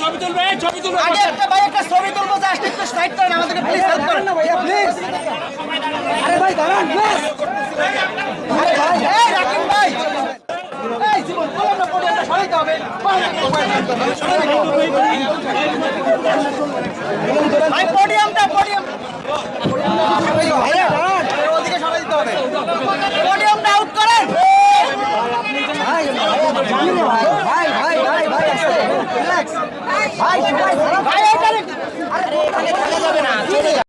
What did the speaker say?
ছবি তুলবে ছবি তুলবে। আগে একটা ভাই একটা ছবি তুলবো পডিয়ামটা ভাই পডিয়াম ওদিকে সরাই দিতে হবে পডিয়ামটা আউট করেন ভাই ভাই ভাই ভাই ভাই রিল্যাক্স ভাই ভাই ভাই